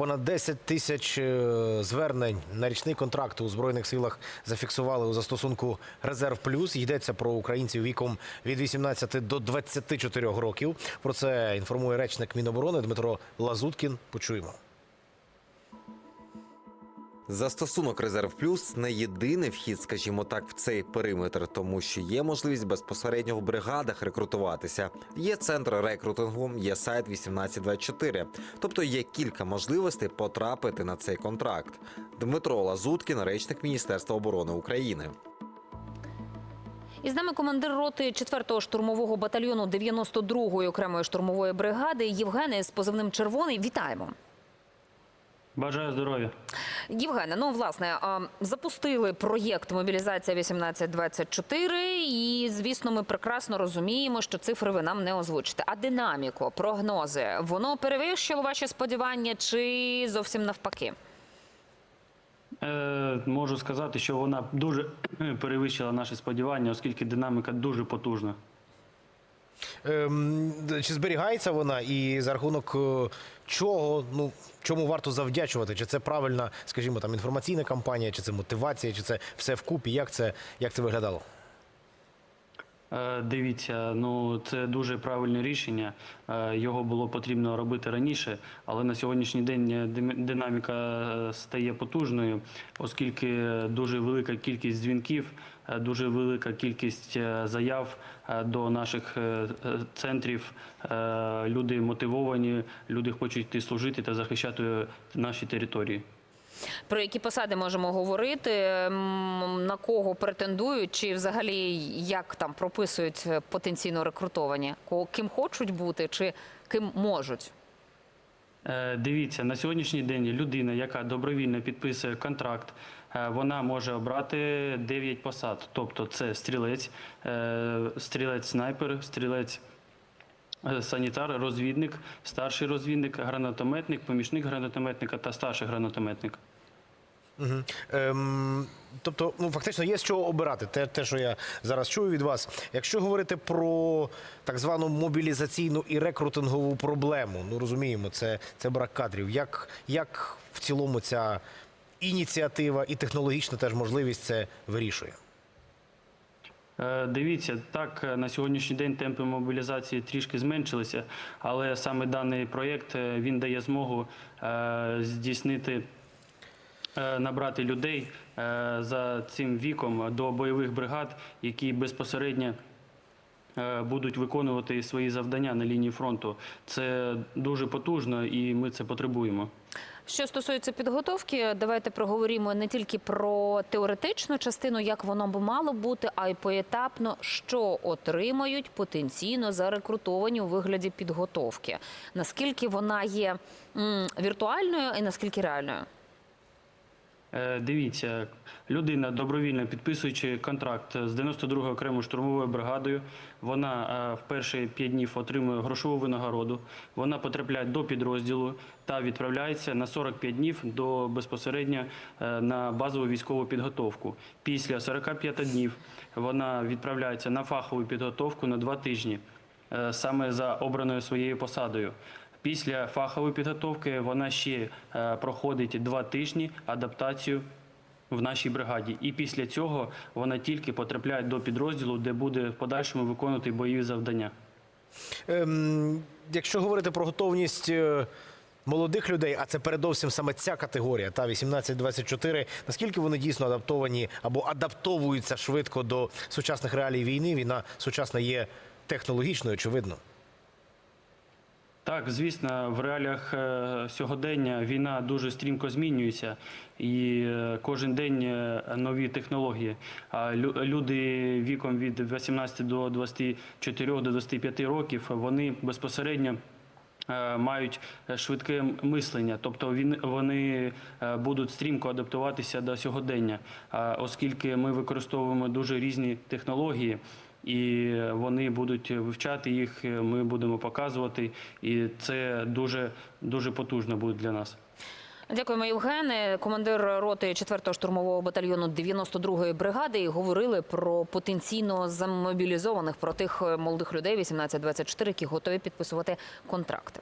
Понад 10 тисяч е, звернень на річний контракт у збройних силах зафіксували у застосунку Резерв Плюс. Йдеться про українців віком від 18 до 24 років. Про це інформує речник Міноборони Дмитро Лазуткін. Почуємо. Застосунок Резерв Плюс не єдиний вхід, скажімо так, в цей периметр, тому що є можливість безпосередньо в бригадах рекрутуватися. Є центр рекрутингу, є сайт 1824. Тобто є кілька можливостей потрапити на цей контракт. Дмитро Лазуткін, речник Міністерства оборони України. І з нами командир роти 4-го штурмового батальйону 92-ї окремої штурмової бригади Євгений з позивним Червоний. Вітаємо. Бажаю здоров'я. Євгене, ну власне запустили проєкт мобілізація 1824 і звісно, ми прекрасно розуміємо, що цифри ви нам не озвучите. А динаміку, прогнози, воно перевищило ваші сподівання чи зовсім навпаки? Е, можу сказати, що вона дуже перевищила наші сподівання, оскільки динаміка дуже потужна. Ем, чи зберігається вона і за рахунок е, чого, ну чому варто завдячувати? Чи це правильна, скажімо, там інформаційна кампанія, чи це мотивація, чи це все вкупі? Як це, як це виглядало? Е, Дивіться, ну це дуже правильне рішення. Е, Його було потрібно робити раніше, але на сьогоднішній день е, динаміка стає потужною, оскільки дуже велика кількість дзвінків, дуже велика кількість заяв до наших центрів. Люди мотивовані, люди хочуть йти служити та захищати наші території. Про які посади можемо говорити? На кого претендують, чи взагалі як там прописують потенційно рекрутовані? Ким хочуть бути, чи ким можуть? Е, Дивіться, на сьогоднішній день людина, яка добровільно підписує контракт, е, вона може обрати 9 посад. Тобто це стрілець, е, стрілець. е, Санітар, розвідник, старший розвідник, гранатометник, помічник гранатометника та старший гранатометник. Угу. Ем, тобто, ну фактично є з чого обирати. Те, те, що я зараз чую від вас. Якщо говорити про так звану мобілізаційну і рекрутингову проблему, ну розуміємо, це, це брак кадрів. Як, як в цілому ця ініціатива і технологічна теж можливість це вирішує? Е, Дивіться, так на сьогоднішній день темпи мобілізації трішки зменшилися, але саме даний проєкт е, він дає змогу е, здійснити. Е, Набрати людей е, за цим віком до бойових бригад, які безпосередньо е, будуть виконувати свої завдання на лінії фронту. Це дуже потужно, і ми це потребуємо. Що стосується підготовки, давайте проговоримо не тільки про теоретичну частину, як воно би мало бути, а й поетапно, що отримають потенційно зарекрутовані у вигляді підготовки. Наскільки вона є віртуальною і наскільки реальною? Е, Дивіться, людина добровільно підписуючи контракт з 92-ю окремою штурмовою бригадою, вона е, в перші 5 днів отримує грошову винагороду. Вона потрапляє до підрозділу та відправляється на 45 днів до безпосередньо е, на базову військову підготовку. Після 45 днів вона відправляється на фахову підготовку на 2 тижні, саме за обраною своєю посадою. Після фахової підготовки вона ще е, проходить два тижні адаптацію в нашій бригаді. І після цього вона тільки потрапляє до підрозділу, де буде в подальшому виконувати бойові завдання. Ем, якщо говорити про готовність е, молодих людей, а це передовсім саме ця категорія, та 18-24, наскільки вони дійсно адаптовані або адаптовуються швидко до сучасних реалій війни? Війна сучасна є технологічною, очевидно. Так, звісно, в реаліях е, сьогодення війна дуже стрімко змінюється, і е, кожен день е, нові технології. А люди віком від 18 до 24 до 25 років вони безпосередньо. Мають швидке мислення, тобто він вони будуть стрімко адаптуватися до сьогодення, оскільки ми використовуємо дуже різні технології, і вони будуть вивчати їх. Ми будемо показувати, і це дуже дуже потужно буде для нас. Дякуємо, Євгене. Командир роти 4-го штурмового батальйону 92-ї бригади. Говорили про потенційно замобілізованих про тих молодих людей 18-24, які готові підписувати контракти.